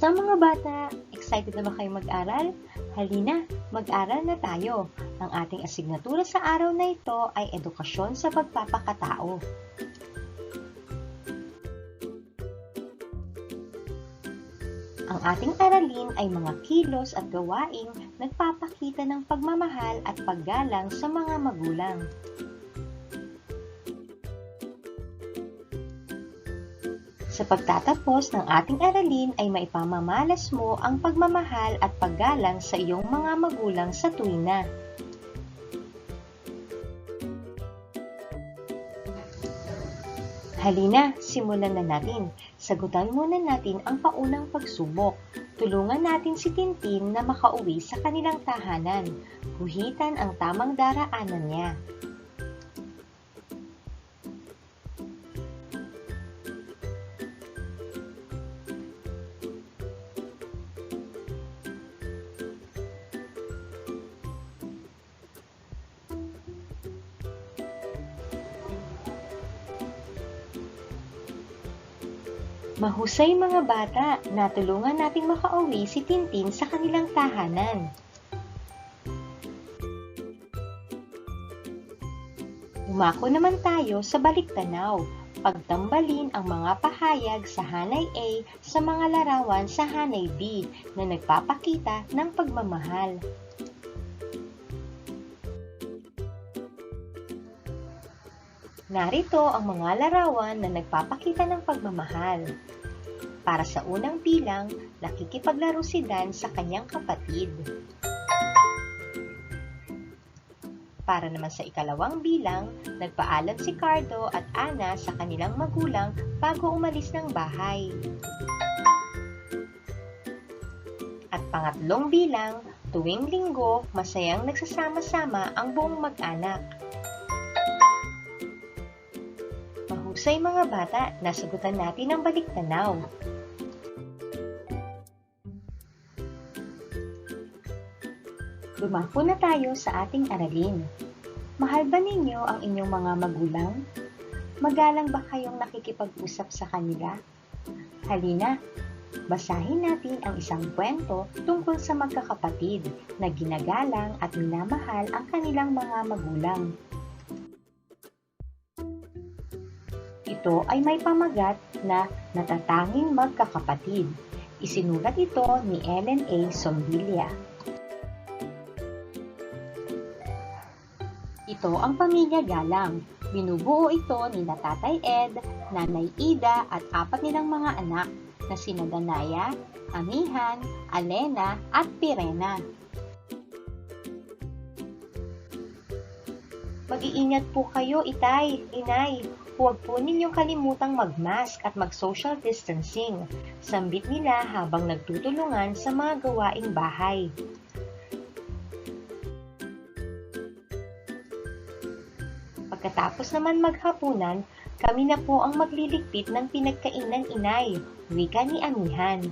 Kamusta mga bata? Excited na ba kayo mag-aral? Halina, mag-aral na tayo. Ang ating asignatura sa araw na ito ay edukasyon sa pagpapakatao. Ang ating aralin ay mga kilos at gawaing nagpapakita ng pagmamahal at paggalang sa mga magulang. Sa pagtatapos ng ating aralin ay maipamamalas mo ang pagmamahal at paggalang sa iyong mga magulang sa tuwina. Halina, simulan na natin. Sagutan muna natin ang paunang pagsubok. Tulungan natin si Tintin na makauwi sa kanilang tahanan. Guhitan ang tamang daraanan niya. Mahusay mga bata, natulungan nating makauwi si Tintin sa kanilang tahanan. Umako naman tayo sa baliktanaw, pagtambalin ang mga pahayag sa Hanay A sa mga larawan sa Hanay B na nagpapakita ng pagmamahal. Narito ang mga larawan na nagpapakita ng pagmamahal. Para sa unang bilang, nakikipaglaro si Dan sa kanyang kapatid. Para naman sa ikalawang bilang, nagpaalam si Cardo at Ana sa kanilang magulang bago umalis ng bahay. At pangatlong bilang, tuwing linggo, masayang nagsasama-sama ang buong mag-anak. Mahusay mga bata, nasagutan natin ang baliktanaw. Lumako na tayo sa ating aralin. Mahal ba ninyo ang inyong mga magulang? Magalang ba kayong nakikipag-usap sa kanila? Halina, basahin natin ang isang kwento tungkol sa magkakapatid na ginagalang at minamahal ang kanilang mga magulang. Ito ay may pamagat na natatanging magkakapatid. Isinulat ito ni Ellen A. Sombilia. Ito ang pamilya Galang. Binubuo ito ni Tatay Ed, Nanay Ida at apat nilang mga anak na sina Danaya, Amihan, Alena at Pirena. Mag-iingat po kayo, itay, inay. Huwag po ninyong kalimutang mag-mask at mag-social distancing. Sambit nila habang nagtutulungan sa mga gawaing bahay. Pagkatapos naman maghapunan, kami na po ang magliligpit ng pinagkainang inay, wika ni Amihan.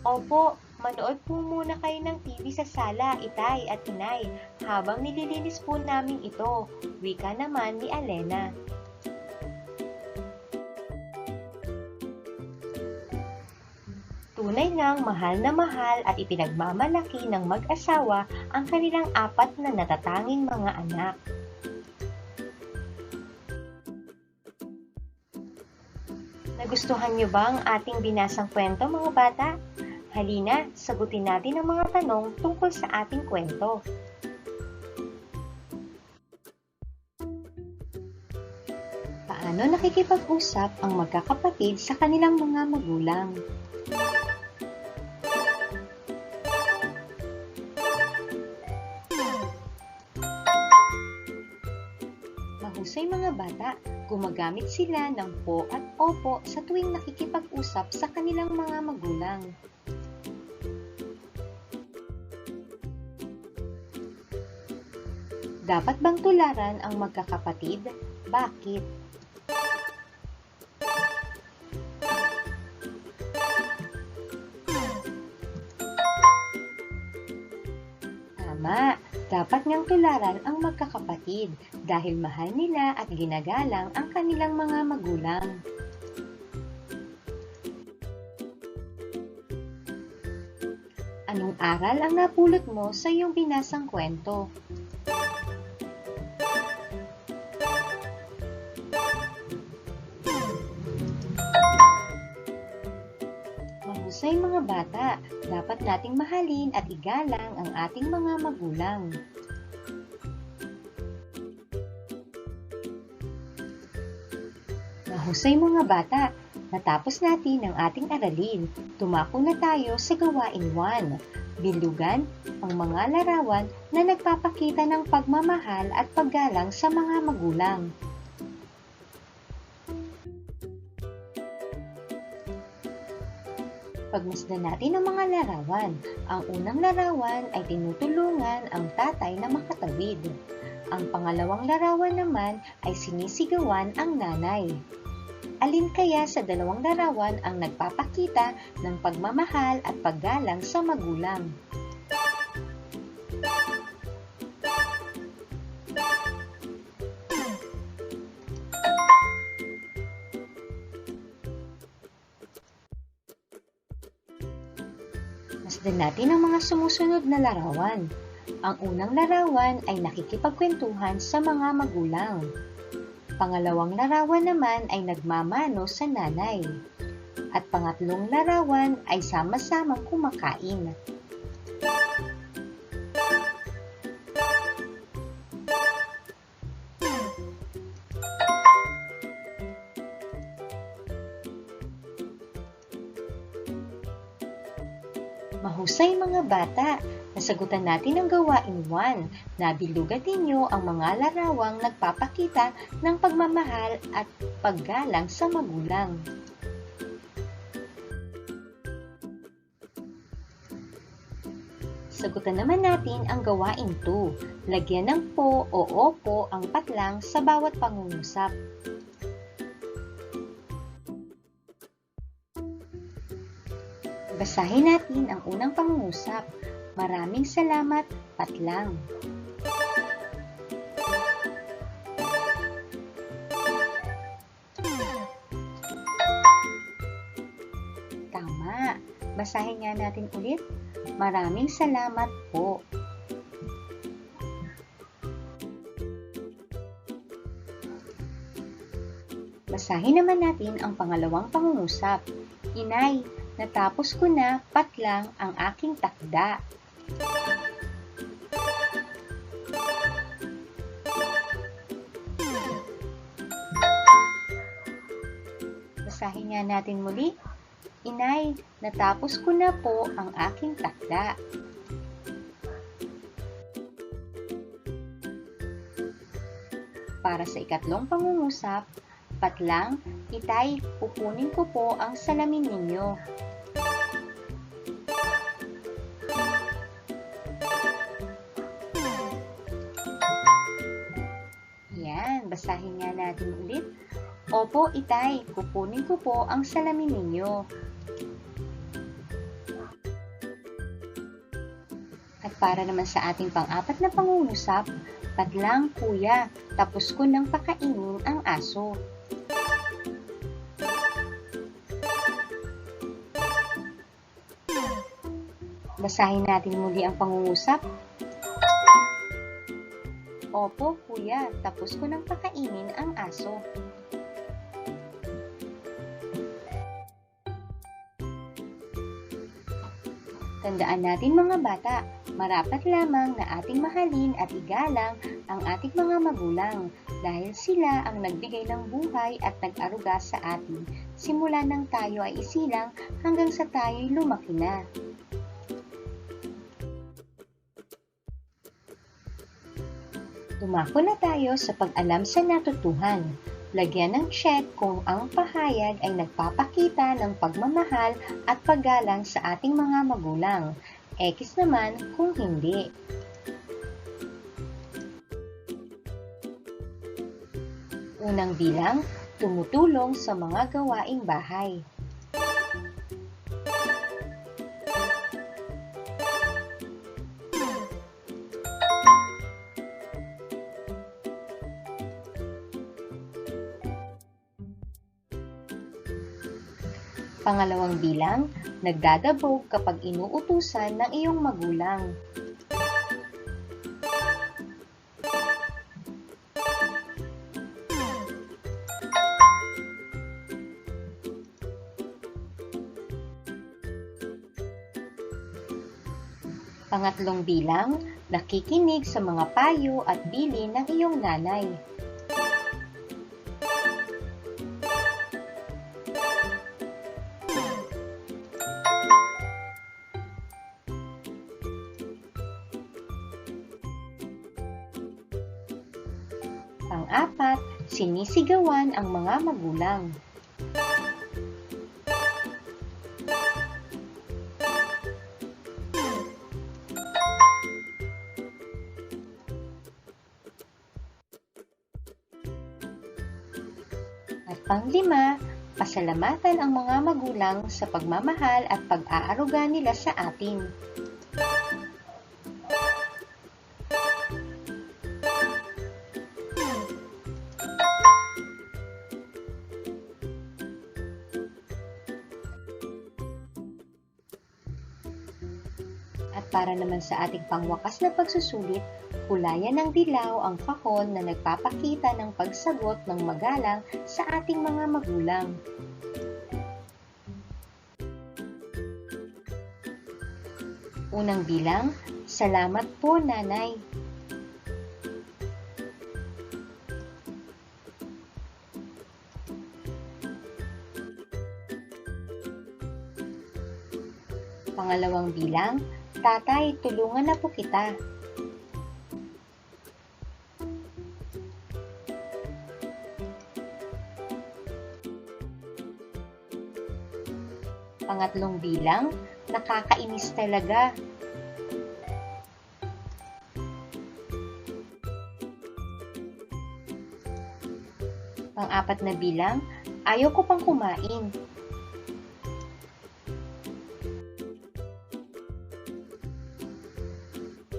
Opo, manood po muna kayo ng TV sa sala, itay at inay, habang nililinis po namin ito, wika naman ni Alena. Tunay ngang mahal na mahal at ipinagmamalaki ng mag-asawa ang kanilang apat na natatanging mga anak. Nagustuhan niyo ba ang ating binasang kwento mga bata? Halina, sagutin natin ang mga tanong tungkol sa ating kwento. Paano nakikipag-usap ang magkakapatid sa kanilang mga magulang? Mahusay mga bata, gumagamit sila ng po at opo sa tuwing nakikipag-usap sa kanilang mga magulang. Dapat bang tularan ang magkakapatid? Bakit? Tama, Dapat ngang tularan ang magkakapatid dahil mahal nila at ginagalang ang kanilang mga magulang. Anong aral ang napulot mo sa iyong binasang kwento? Mga bata, dapat nating mahalin at igalang ang ating mga magulang. Mahusay mga bata, natapos natin ang ating aralin. Tumako na tayo sa gawain 1. Bilugan ang mga larawan na nagpapakita ng pagmamahal at paggalang sa mga magulang. Pagmasdan natin ang mga larawan. Ang unang larawan ay tinutulungan ang tatay na makatawid. Ang pangalawang larawan naman ay sinisigawan ang nanay. Alin kaya sa dalawang larawan ang nagpapakita ng pagmamahal at paggalang sa magulang? Masdan natin ang mga sumusunod na larawan. Ang unang larawan ay nakikipagkwentuhan sa mga magulang. Pangalawang larawan naman ay nagmamano sa nanay. At pangatlong larawan ay sama-samang kumakain. Mahusay mga bata, nasagutan natin ang gawain 1. Nabilugan ninyo ang mga larawang nagpapakita ng pagmamahal at paggalang sa magulang. Sagutan naman natin ang gawain 2. Lagyan ng po o opo ang patlang sa bawat pangungusap. Basahin natin ang unang pangungusap. Maraming salamat, Patlang. Tama. Basahin nga natin ulit. Maraming salamat po. Basahin naman natin ang pangalawang pangungusap. Inay, natapos ko na patlang ang aking takda. Basahin nga natin muli. Inay, natapos ko na po ang aking takda. Para sa ikatlong pangungusap, patlang, itay, pupunin ko po ang salamin ninyo. Yan, basahin nga natin ulit. Opo, itay, kukunin ko po ang salamin ninyo. At para naman sa ating pang-apat na pangungusap, Patlang kuya, tapos ko nang pakainin ang aso. Basahin natin muli ang pangungusap. Opo, kuya, tapos ko nang pakainin ang aso. Tandaan natin mga bata, marapat lamang na ating mahalin at igalang ang ating mga magulang dahil sila ang nagbigay ng buhay at nag-aruga sa atin simula nang tayo ay isilang hanggang sa tayo'y lumaki na. Tumako na tayo sa pag-alam sa natutuhan. Lagyan ng check kung ang pahayag ay nagpapakita ng pagmamahal at paggalang sa ating mga magulang. X naman kung hindi. Unang bilang, tumutulong sa mga gawaing bahay. Pangalawang bilang, nagdadabog kapag inuutusan ng iyong magulang. Pangatlong bilang, nakikinig sa mga payo at bilin ng iyong nanay. Pang-apat, sinisigawan ang mga magulang. At panglima, pasalamatan ang mga magulang sa pagmamahal at pag-aaruga nila sa atin. Para naman sa ating pangwakas na pagsusulit, Kulayan ng dilaw ang kahon na nagpapakita ng pagsagot ng magalang sa ating mga magulang. Unang bilang, Salamat po, Nanay. Pangalawang bilang, Tatay, tulungan na po kita. Pangatlong bilang, nakakainis talaga. Pang-apat na bilang, ayaw ko pang kumain.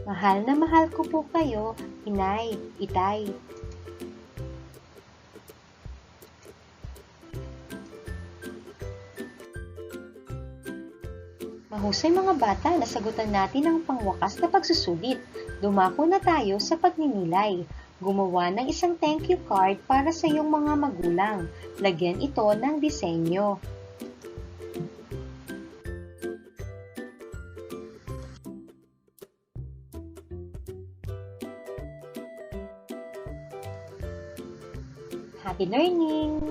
Mahal na mahal ko po kayo, inay, itay. Mahusay mga bata, nasagutan natin ang pangwakas na pagsusulit. Dumako na tayo sa pagninilay. Gumawa ng isang thank you card para sa iyong mga magulang. Lagyan ito ng disenyo. Happy learning!